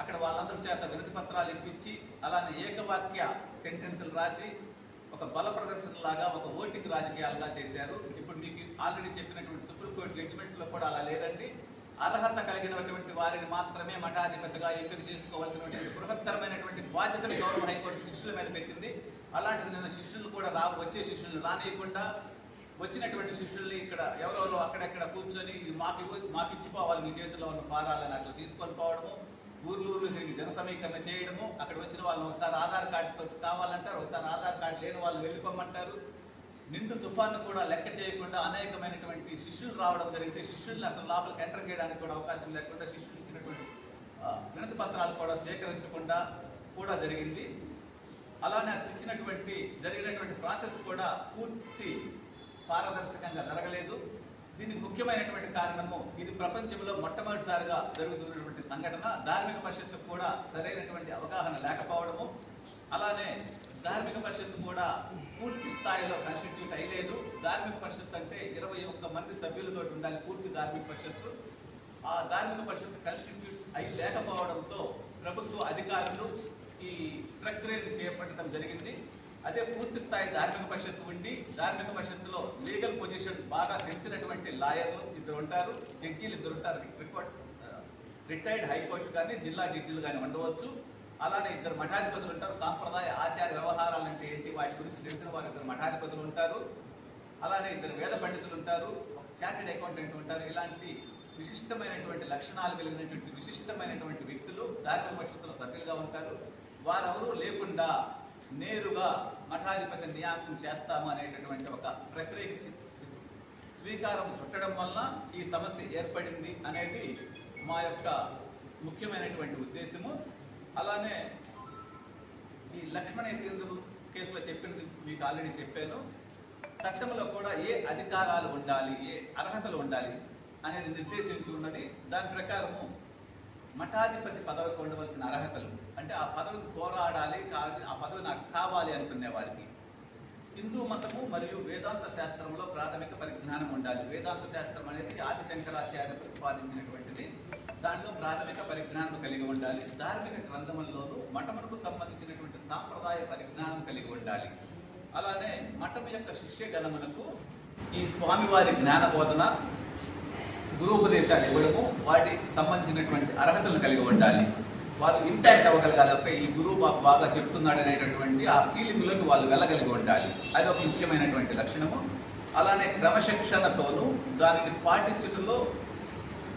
అక్కడ వాళ్ళందరి చేత వినతి పత్రాలు ఇప్పించి అలానే ఏకవాక్య సెంటెన్సులు రాసి ఒక బల ప్రదర్శనలాగా ఒక ఓటింగ్ రాజకీయాలుగా చేశారు. ఇప్పుడు మీకు ఆల్రెడీ చెప్పినటువంటి సుప్రీంకోర్టు జడ్జిమెంట్స్లో కూడా అలా లేదండి. అర్హత కలిగినటువంటి వారిని మాత్రమే మఠాధిపతిగా ఎంపిక చేసుకోవాల్సినటువంటి బృహత్తరమైనటువంటి బాధ్యతను గౌరవ హైకోర్టు శిష్యుల మీద పెట్టింది. అలాంటిది నిన్న శిష్యులు కూడా రా వచ్చే శిష్యులను రానియకుండా వచ్చినటువంటి శిష్యుల్ని ఇక్కడ ఎవరెవరో అక్కడెక్కడ కూర్చొని ఇది మాకు మాకు ఇచ్చిపోవాలి మీ చేతిలో ఉన్న ఫారాలని అట్లా తీసుకొని పోవడము ఊర్లూరు తిరిగి జన సమీకరణ చేయడము అక్కడ వచ్చిన వాళ్ళని ఒకసారి ఆధార్ కార్డుతో కావాలంటారు ఒకసారి ఆధార్ కార్డు లేని వాళ్ళు వెళ్ళిపోమంటారు. నిండు తుఫాను కూడా లెక్క చేయకుండా అనేకమైనటువంటి శిష్యులు రావడం జరిగితే శిష్యుల్ని అసలు లోపలికి ఎంటర్ చేయడానికి కూడా అవకాశం లేకుండా శిష్యులు ఇచ్చినటువంటి వినతి పత్రాలు కూడా సేకరించకుండా కూడా జరిగింది. అలానే అసలు ఇచ్చినటువంటి జరిగినటువంటి ప్రాసెస్ కూడా పూర్తి పారదర్శకంగా జరగలేదు. దీనికి ముఖ్యమైనటువంటి కారణము ఇది ప్రపంచంలో మొట్టమొదటిసారిగా జరుగుతున్నటువంటి సంఘటన. ధార్మిక పరిషత్తు కూడా సరైనటువంటి అవగాహన లేకపోవడము. అలానే ధార్మిక పరిషత్తు కూడా పూర్తి స్థాయిలో కాన్స్టిట్యూట్ అయ్యలేదు. ధార్మిక పరిషత్తు అంటే ఇరవై ఒక్క మంది సభ్యులతో ఉండాలి పూర్తి ధార్మిక పరిషత్తు. ఆ ధార్మిక పరిషత్తు కాన్స్టిట్యూట్ అయి లేకపోవడంతో ప్రభుత్వ అధికారులు ఈ ప్రక్రియను చేపట్టడం జరిగింది. అదే పూర్తి స్థాయి ధార్మిక పరిషత్తు ఉండి ధార్మిక పరిషత్తులో లీగల్ పొజిషన్ బాగా తెలిసినటువంటి లాయర్లు ఇద్దరు ఉంటారు జడ్జీలు ఇద్దరు ఉంటారు. రికార్డ్ రిటైర్డ్ హైకోర్టు కానీ జిల్లా జడ్జీలు కానీ ఉండవచ్చు. అలానే ఇద్దరు మఠాధిపతులు ఉంటారు. సాంప్రదాయ ఆచార వ్యవహారాలు అంటే ఏంటి? వాటి గురించి తెలిసిన వారు ఇద్దరు మఠాధిపతులు ఉంటారు. అలానే ఇద్దరు వేద పండితులు ఉంటారు. చార్టెడ్ అకౌంటెంట్ ఉంటారు. ఇలాంటి విశిష్టమైనటువంటి లక్షణాలు కలిగినటువంటి విశిష్టమైనటువంటి వ్యక్తులు ధార్మిక పరిషత్తులో సభ్యులుగా ఉంటారు. వారెవరూ లేకుండా నేరుగా మఠాధిపతి నియామకం చేస్తాము అనేటటువంటి ఒక ప్రక్రియకి స్వీకారం చుట్టడం వలన ఈ సమస్య ఏర్పడింది అనేది మా యొక్క ముఖ్యమైనటువంటి ఉద్దేశము. అలానే ఈ లక్ష్మణ తీర్థం కేసులో చెప్పింది మీకు ఆల్రెడీ చెప్పాను. చట్టంలో కూడా ఏ అధికారాలు ఉండాలి ఏ అర్హతలు ఉండాలి అనేది నిర్దేశించి ఉన్నది. దాని ప్రకారము మఠాధిపతి పదవికి ఉండవలసిన అర్హతలు అంటే ఆ పదవికి పోరాడాలి ఆ పదవి నాకు కావాలి అనుకునే వారికి. హిందూ మతము మరియు వేదాంత శాస్త్రంలో ప్రాథమిక పరిజ్ఞానం ఉండాలి. వేదాంత శాస్త్రం అనేది ఆది శంకరాచార్య ప్రతిపాదించినటువంటిది. దాంట్లో ప్రాథమిక పరిజ్ఞానం కలిగి ఉండాలి. ధార్మిక గ్రంథముల్లోనూ మఠమునకు సంబంధించినటువంటి సాంప్రదాయ పరిజ్ఞానం కలిగి ఉండాలి. అలానే మఠం యొక్క శిష్యగణమునకు ఈ స్వామివారి జ్ఞాన బోధన గురుపదేశాలు ఇవ్వడము వాటికి సంబంధించినటువంటి అర్హతలు కలిగి ఉండాలి వాళ్ళు ఇంపాక్ట్ అవ్వగలగాలి ఓకే ఈ గురువు మాకు బాగా చెప్తున్నాడు అనేటటువంటి ఆ ఫీలింగ్లోకి వాళ్ళు వెళ్ళగలిగి ఉండాలి అది ఒక ముఖ్యమైనటువంటి లక్షణము. అలానే క్రమశిక్షణతోనూ దానిని పాటించడంలో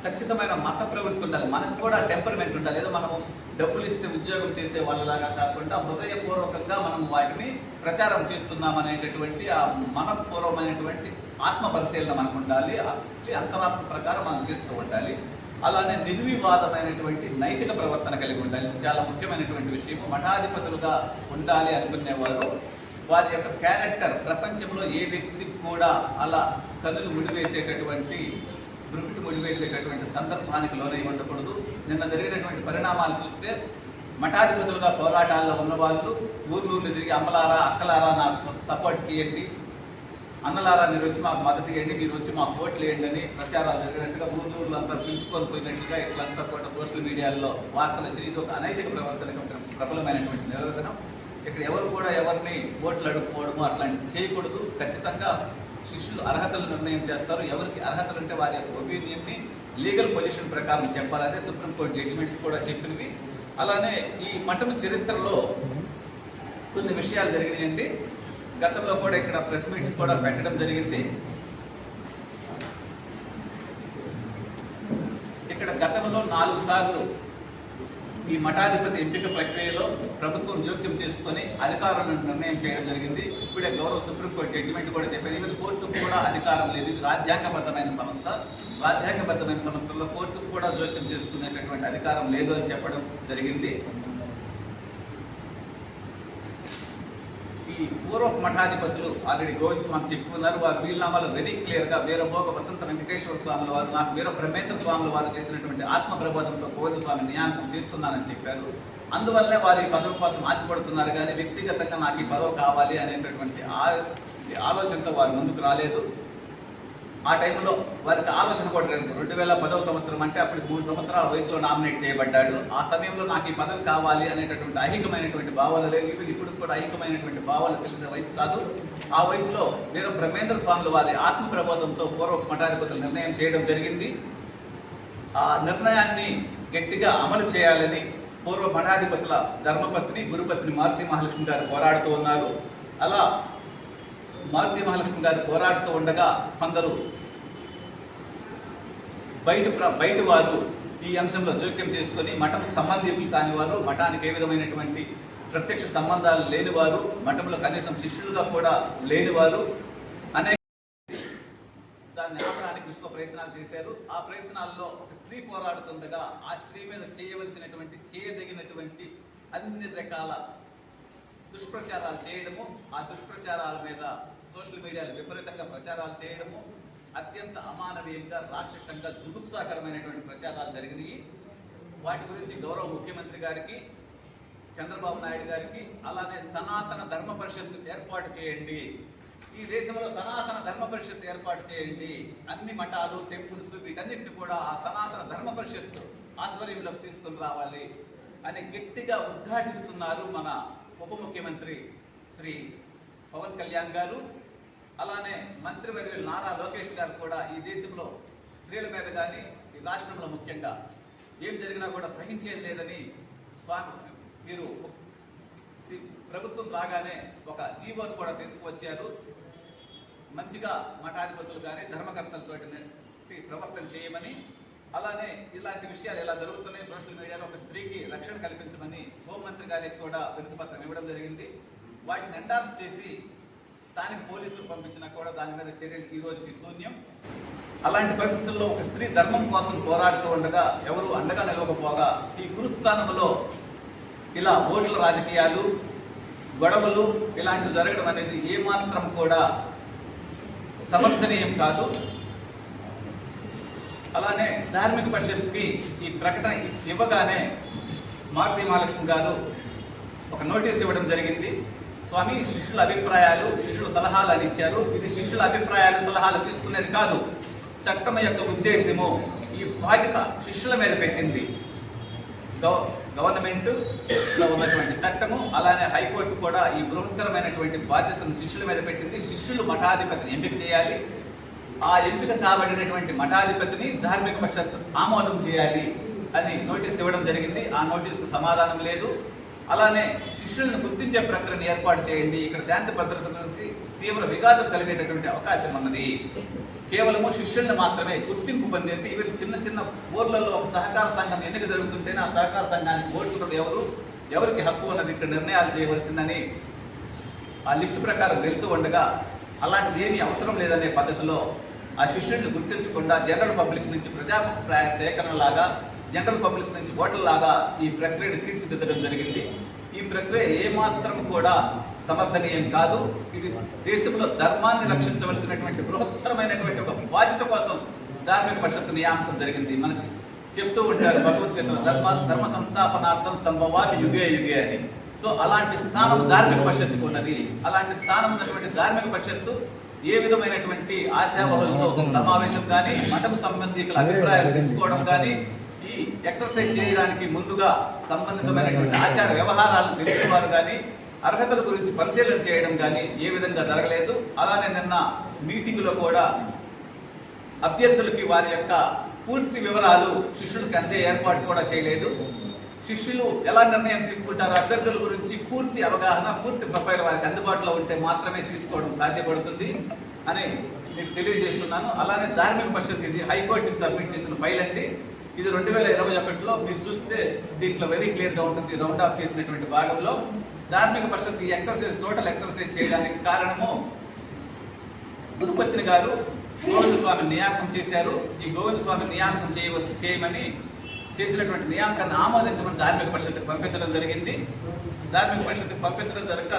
ఖచ్చితమైన మత ప్రవృత్తి ఉండాలి. మనకు కూడా టెంపర్మెంట్ ఉండాలి. ఏదో మనము డబ్బులు ఇస్తే ఉద్యోగం చేసే వాళ్ళలాగా కాకుండా హృదయపూర్వకంగా మనం వాటిని ప్రచారం చేస్తున్నాం అనేటటువంటి ఆ మనపూర్వమైనటువంటి ఆత్మ పరిశీలన మనకు ఉండాలి. అంతరాత్మ ప్రకారం మనం చేస్తూ ఉండాలి. అలానే నిర్వివాదమైనటువంటి నైతిక ప్రవర్తన కలిగి ఉండాలి. చాలా ముఖ్యమైనటువంటి విషయం మఠాధిపతులుగా ఉండాలి అనుకునేవారు. వారి యొక్క క్యారెక్టర్ ప్రపంచంలో ఏ వ్యక్తికి కూడా అలా కనులు ముడివేసేటటువంటి బ్రుకుటి ముడివేసేటటువంటి సందర్భానికి లోనై ఉండకూడదు నిన్న జరిగినటువంటి పరిణామాలు చూస్తే మఠాధిపతులుగా పోరాటాల్లో ఉన్నవాళ్ళు ఊర్లూర్లు తిరిగి అమ్మలారా అక్కలారా నాకు సపోర్ట్ చేయండి. అన్నలారా మీరు వచ్చి మాకు మద్దతు ఇవ్వండి మీరు వచ్చి మాకు ఓట్లు వేయండి అని ప్రచారాలు జరిగినట్టుగా ఊర్లూర్లు అంతా పిలుచుకొని పోయినట్టుగా ఇట్లంతా కూడా సోషల్ మీడియాలో వార్తలు వచ్చి ఇది ఒక అనైతిక ప్రవర్తనకు ప్రబలమైనటువంటి నిదర్శనం. ఇక్కడ ఎవరు కూడా ఎవరిని ఓట్లు అడుక్కోవడము అట్లాంటివి చేయకూడదు. ఖచ్చితంగా శిష్యులు అర్హతలు నిర్ణయం చేస్తారు. ఎవరికి అర్హతలు అంటే వారి యొక్క ఒపీనియన్ని లీగల్ పొజిషన్ ప్రకారం చెప్పాలి. అదే సుప్రీంకోర్టు జడ్జిమెంట్స్ కూడా చెప్పినవి. అలానే ఈ మఠం చరిత్రలో కొన్ని విషయాలు జరిగినాయండి గతంలో కూడా ఇక్కడ ప్రెస్ మీట్స్ కూడా పెట్టడం జరిగింది. ఇక్కడ గతంలో నాలుగు సార్లు ఈ మఠాధిపతి ఎంపిక ప్రక్రియలో ప్రభుత్వం జోక్యం చేసుకొని అధికారులను నిర్ణయం చేయడం జరిగింది. ఇప్పుడే గౌరవ సుప్రీంకోర్టు జడ్జిమెంట్ కూడా చెప్పారు ఈవెన్ కోర్టుకు కూడా అధికారం లేదు. ఇది రాజ్యాంగబద్ధమైన సంస్థ. రాజ్యాంగబద్ధమైన సంస్థల్లో కోర్టుకు కూడా జోక్యం చేసుకునేటటువంటి అధికారం లేదు అని చెప్పడం జరిగింది. ఈ పూర్వ మఠాధిపతులు ఆల్రెడీ గోవింద స్వామి చెప్పుకున్నారు. వారి వీలునామాలో వెరీ క్లియర్గా వీరభోగ వసంత వెంకటేశ్వర స్వాముల వారు నాకు వీర ప్రమేంద్ర స్వాముల వారు చేసినటువంటి ఆత్మ ప్రబోధంతో గోవింద స్వామి నియామకం చేస్తున్నానని చెప్పారు. అందువల్లే వారి పదవి కోసం ఆశపడుతున్నారు కానీ వ్యక్తిగతంగా నాకు ఈ పదవి కావాలి అనేటటువంటి ఆ- ఆలోచనతో వారు ముందుకు రాలేదు. ఆ టైంలో వారికి ఆలోచన కూడా లేదు. రెండు వేల పదవ సంవత్సరం అంటే అప్పటికి మూడు సంవత్సరాల వయసులో నామినేట్ చేయబడ్డాడు. ఆ సమయంలో నాకు ఈ పదవి కావాలి అనేటటువంటి ఐహికమైనటువంటి భావాలు లేవు. ఇవి ఇప్పుడు కూడా ఐహికమైనటువంటి భావాలు తెలిసే వయసు కాదు. ఆ వయసులో నేను బ్రహ్మేంద్ర స్వాములు వారి ఆత్మ ప్రబోధంతో పూర్వ మఠాధిపతులు నిర్ణయం చేయడం జరిగింది. ఆ నిర్ణయాన్ని గట్టిగా అమలు చేయాలని పూర్వ మఠాధిపతుల ధర్మపత్ని గురుపత్ని మారుతి మహాలక్ష్మి గారు పోరాడుతూ ఉన్నారు. అలా మారుతి మహాలక్ష్మి గారు పోరాడుతూ ఉండగా కొందరు బయట బయట వారు ఈ అంశంలో జోక్యం చేసుకొని మఠం సంబంధికులు కాని వారు మఠానికి ఏ విధమైనటువంటి ప్రత్యక్ష సంబంధాలు లేనివారు మఠంలో కనీసం శిష్యులుగా కూడా లేనివారు అనేక దాన్ని ఆపడానికి విశ్వ ప్రయత్నాలు చేశారు. ఆ ప్రయత్నాల్లో ఒక స్త్రీ పోరాడుతుండగా ఆ స్త్రీ మీద చేయవలసినటువంటి చేయదగినటువంటి అన్ని రకాల దుష్ప్రచారాలు చేయడము ఆ దుష్ప్రచారాల మీద సోషల్ మీడియాలో విపరీతంగా ప్రచారాలు చేయడము అత్యంత అమానవీయంగా రాక్షసంగా జుగుప్సాకరమైనటువంటి ప్రచారాలు జరిగినాయి. వాటి గురించి గౌరవ ముఖ్యమంత్రి గారికి చంద్రబాబు నాయుడు గారికి అలానే సనాతన ధర్మ పరిషత్ ఏర్పాటు చేయండి. ఈ దేశంలో సనాతన ధర్మ పరిషత్ ఏర్పాటు చేయండి. అన్ని మఠాలు టెంపుల్స్ వీటన్నిటిని కూడా ఆ సనాతన ధర్మ పరిషత్ ఆధ్వర్యంలోకి తీసుకుని రావాలి. అని గట్టిగా ఉద్ఘాటిస్తున్నారు మన ఉప ముఖ్యమంత్రి శ్రీ పవన్ కళ్యాణ్ గారు అలానే మంత్రివర్యులు నారా లోకేష్ గారు కూడా ఈ దేశంలో స్త్రీల మీద కానీ ఈ రాష్ట్రంలో ముఖ్యంగా ఏం జరిగినా కూడా సహించేది లేదని స్వామి మీరు సి- ప్రభుత్వం రాగానే ఒక జీవోను కూడా తీసుకువచ్చారు. మంచిగా మఠాధిపతులు కానీ ధర్మకర్తలతో ప్రవర్తన చేయమని అలానే ఇలాంటి విషయాలు ఎలా జరుగుతున్నాయి. సోషల్ మీడియాలో ఒక స్త్రీకి రక్షణ కల్పించమని హోంమంత్రి గారికి కూడా వినతిపత్రం ఇవ్వడం జరిగింది. వాటిని ఎండార్స్ చేసి స్థానిక పోలీసులు పంపించినా కూడా దాని మీద చర్యలు ఈ రోజుకి శూన్యం. అలాంటి పరిస్థితుల్లో ఒక స్త్రీ ధర్మం కోసం పోరాడుతూ ఉండగా ఎవరు అండగా నిలవకపోగా ఈ గురుస్థానంలో ఇలా ఓట్ల రాజకీయాలు గొడవలు ఇలాంటివి జరగడం అనేది ఏమాత్రం కూడా సమర్థనీయం కాదు. అలానే ధార్మిక పరిషత్కి ఈ ప్రకటన ఇవ్వగానే మారుతి మహాలక్ష్మి గారు ఒక నోటీస్ ఇవ్వడం జరిగింది. స్వామి శిష్యుల అభిప్రాయాలు శిష్యుల సలహాలు అని ఇచ్చారు. ఇది శిష్యుల అభిప్రాయాలు సలహాలు తీసుకునేది కాదు. చట్టం యొక్క ఉద్దేశము ఈ బాధ్యత శిష్యుల మీద పెట్టింది. గవ- గవర్నమెంట్లో ఉన్నటువంటి చట్టము అలానే హైకోర్టు కూడా ఈ బృహత్తరమైనటువంటి బాధ్యతను శిష్యుల మీద పెట్టింది. శిష్యులు మఠాధిపతిని ఎంపిక చేయాలి. ఆ ఎంపిక కాబడినటువంటి మఠాధిపతిని ధార్మిక పరిషత్ ఆమోదం చేయాలి అని నోటీస్ ఇవ్వడం జరిగింది. ఆ నోటీసుకు సమాధానం లేదు. అలానే శిష్యులను గుర్తించే ప్రక్రియను ఏర్పాటు చేయండి. ఇక్కడ శాంతి భద్రతలకు తీవ్ర విఘాతం కలిగేటటువంటి అవకాశం ఉన్నది. కేవలము శిష్యుల్ని మాత్రమే గుర్తింపు పొందేది ఈవెన్ చిన్న చిన్న ఊర్లలో ఒక సహకార సంఘం ఎన్నిక జరుగుతుంటేనే ఆ సహకార సంఘానికి ఓటుకున్నది ఎవరు ఎవరికి హక్కు ఉన్నది ఇక్కడ నిర్ణయాలు చేయవలసిందని ఆ లిస్టు ప్రకారం వెళ్తూ ఉండగా అలాంటిది ఏమీ అవసరం లేదనే పద్ధతిలో ఆ శిష్యుడిని గుర్తించకుండా జనరల్ పబ్లిక్ నుంచి ప్రజాభిప్రాయ సేకరణ లాగా జనరల్ పబ్లిక్ నుంచి ఓట్లలాగా ఈ ప్రక్రియను తీర్చిదిద్దడం జరిగింది. ఈ ప్రక్రియ ఏమాత్రం కూడా సమర్థనీయం కాదు. ఇది దేశంలో ధర్మాన్ని రక్షించవలసినటువంటి బృహత్తరమైనటువంటి ఒక బాధ్యత కోసం ధార్మిక పరిషత్ నియామకం జరిగింది. మనకి చెప్తూ ఉంటారు భగవద్గీత ధర్మ ధర్మ సంస్థాపనార్థం సంభవాన్ని యుగే యుగే అని. సో అలాంటి స్థానం ధార్మిక పరిషత్తుకు ఉన్నది. అలాంటి స్థానం ఉన్నటువంటి ధార్మిక పరిషత్తు ఏ విధమైనటువంటి ఆశావహులతో సమావేశం కానీ మఠం సంబంధికుల అభిప్రాయాలు తెలుసుకోవడం కానీ ఈ ఎక్సర్సైజ్ చేయడానికి ముందుగా సంబంధితమైనటువంటి ఆచార వ్యవహారాలను తెలిసేవారు కానీ అర్హతల గురించి పరిశీలన చేయడం కానీ ఏ విధంగా జరగలేదు. అలానే నిన్న మీటింగులో కూడా అభ్యర్థులకి వారి యొక్క పూర్తి వివరాలు శిష్యులకు అందే ఏర్పాటు కూడా చేయలేదు. శిష్యులు ఎలా నిర్ణయం తీసుకుంటారో అభ్యర్థుల గురించి పూర్తి అవగాహన పూర్తి ప్రొఫైల్ వారికి అందుబాటులో ఉంటే మాత్రమే తీసుకోవడం సాధ్యపడుతుంది అని మీకు తెలియజేస్తున్నాను. అలానే ధార్మిక పరిషత్ ఇది హైకోర్టుకి సబ్మిట్ చేసిన ఫైల్ అండి. ఇది రెండు వేల ఇరవై ఒకటిలో మీరు చూస్తే దీంట్లో వెరీ క్లియర్గా ఉంటుంది రౌండ్ ఆఫ్ చేసినటువంటి భాగంలో. ధార్మిక పరిషత్ ఈ ఎక్సర్సైజ్ టోటల్ ఎక్సర్సైజ్ చేయడానికి కారణము గురుపత్రి గారు గోవింద స్వామి నియామకం చేశారు. ఈ గోవింద స్వామి నియామకం చేయవచ్చు చేయమని చేసినటువంటి నియామకాన్ని ఆమోదించమని ధార్మిక పరిషత్కి పంపించడం జరిగింది. ధార్మిక పరిషత్కి పంపించడం జరగ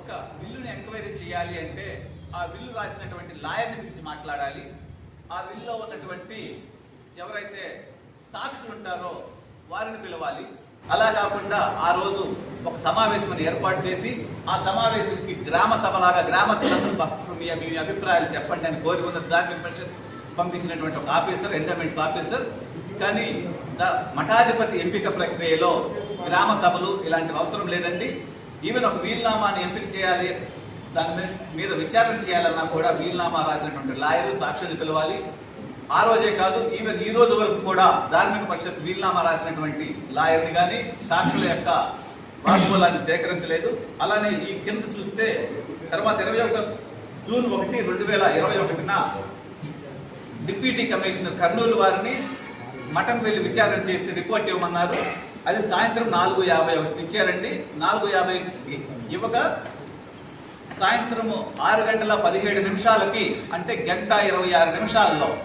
ఒక బిల్లుని ఎంక్వైరీ చేయాలి అంటే ఆ బిల్లు రాసినటువంటి లాయర్ని గురించి మాట్లాడాలి. ఆ బిల్లులో ఉన్నటువంటి ఎవరైతే సాక్షులు ఉంటారో వారిని పిలవాలి. అలా కాకుండా ఆ రోజు ఒక సమావేశం ఏర్పాటు చేసి ఆ సమావేశానికి గ్రామ సభలాగా గ్రామస్తులందరూ మీ మీ అభిప్రాయాలు చెప్పండి అని కోరుకున్న ధార్మిక పరిషత్ పంపించినటువంటి ఒక ఆఫీసర్ ఎండర్మెంట్స్ ఆఫీసర్. కానీ మఠాధిపతి ఎంపిక ప్రక్రియలో గ్రామ సభలు ఇలాంటివి అవసరం లేదండి. ఈవెన్ ఒక వీలునామాని ఎంపిక చేయాలి దాని మీద- మీద విచారణ చేయాలన్నా కూడా వీలునామా రాసినటువంటి లాయరు సాక్షులు పిలవాలి. ఆ రోజే కాదు ఈవెన్ ఈ రోజు వరకు కూడా ధార్మిక పరిషత్ వీలునామా రాసినటువంటి లాయర్ని కానీ సాక్షుల యొక్క వాగ్మూలాన్ని సేకరించలేదు. అలానే ఈ కింద చూస్తే తర్వాత ఇరవై ఒకటో జూన్ ఒకటి రెండు వేల ఇరవై ఒకటిన డిప్యూటీ కమిషనర్ కర్నూలు వారిని మఠం వెళ్ళి విచారణ చేసి రిపోర్ట్ ఇవ్వమన్నారు. అది సాయంత్రం నాలుగు యాభై ఒకటి ఇచ్చారండి నాలుగు యాభై ఇవ్వక సాయంత్రము ఆరు గంటల పదిహేడు నిమిషాలకి అంటే గంట ఇరవై ఆరు నిమిషాల్లో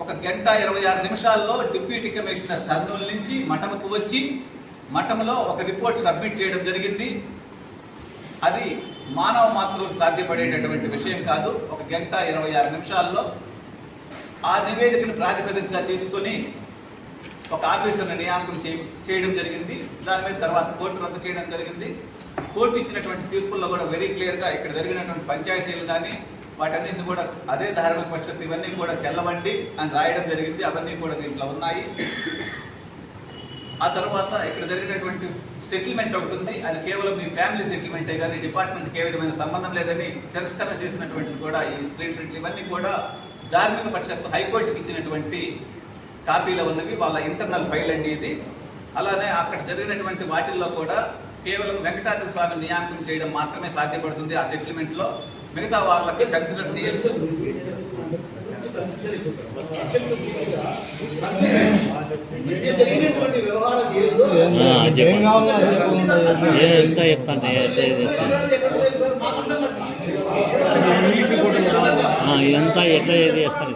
ఒక గంట ఇరవై ఆరు నిమిషాల్లో డిప్యూటీ కమిషనర్ కర్నూలు నుంచి మఠంకు వచ్చి మఠంలో ఒక రిపోర్ట్ సబ్మిట్ చేయడం జరిగింది. అది మానవ మాత్రం సాధ్యపడేటటువంటి విషయం కాదు. ఒక గంట ఇరవై ఆరు నిమిషాల్లో ఆ నివేదికను ప్రాతిపదికగా చేసుకొని ఒక ఆఫీసర్ని నియామకం చేయ- చేయడం జరిగింది. దాని మీద తర్వాత కోర్టు రద్దు చేయడం జరిగింది. కోర్టు ఇచ్చినటువంటి తీర్పుల్లో కూడా వెరీ క్లియర్గా ఇక్కడ జరిగినటువంటి పంచాయతీలు కానీ వాటన్నింటిని కూడా అదే ధార్మిక పరిషత్ ఇవన్నీ కూడా చెల్లవండి అని రాయడం జరిగింది. అవన్నీ కూడా దీంట్లో ఉన్నాయి. ఆ తర్వాత ఇక్కడ జరిగినటువంటి సెటిల్మెంట్ ఒకటి ఉంది. అది కేవలం మీ ఫ్యామిలీ సెటిల్మెంటే కానీ డిపార్ట్మెంట్కి ఏ విధమైన సంబంధం లేదని తిరస్కరణ చేసినటువంటిది కూడా ఈ స్క్రీన్ ప్రింట్లు ఇవన్నీ కూడా ధార్మిక పరిషత్ హైకోర్టుకి ఇచ్చినటువంటి కాపీలో ఉన్నవి వాళ్ళ ఇంటర్నల్ ఫైల్ అండి ఇది అలానే అక్కడ జరిగినటువంటి వాటిల్లో కూడా కేవలం వెంకటాద్రి స్వామి నియామకం చేయడం మాత్రమే సాధ్యపడుతుంది ఆ సెటిల్మెంట్లో మిగతా వాళ్ళకి కన్సిడర్ చేయొచ్చు ఎంత చెప్తాను ఏ ఎంత ఇది చెప్తాను. ఆ, ఇదంతా ఎట్లా చేస్తారు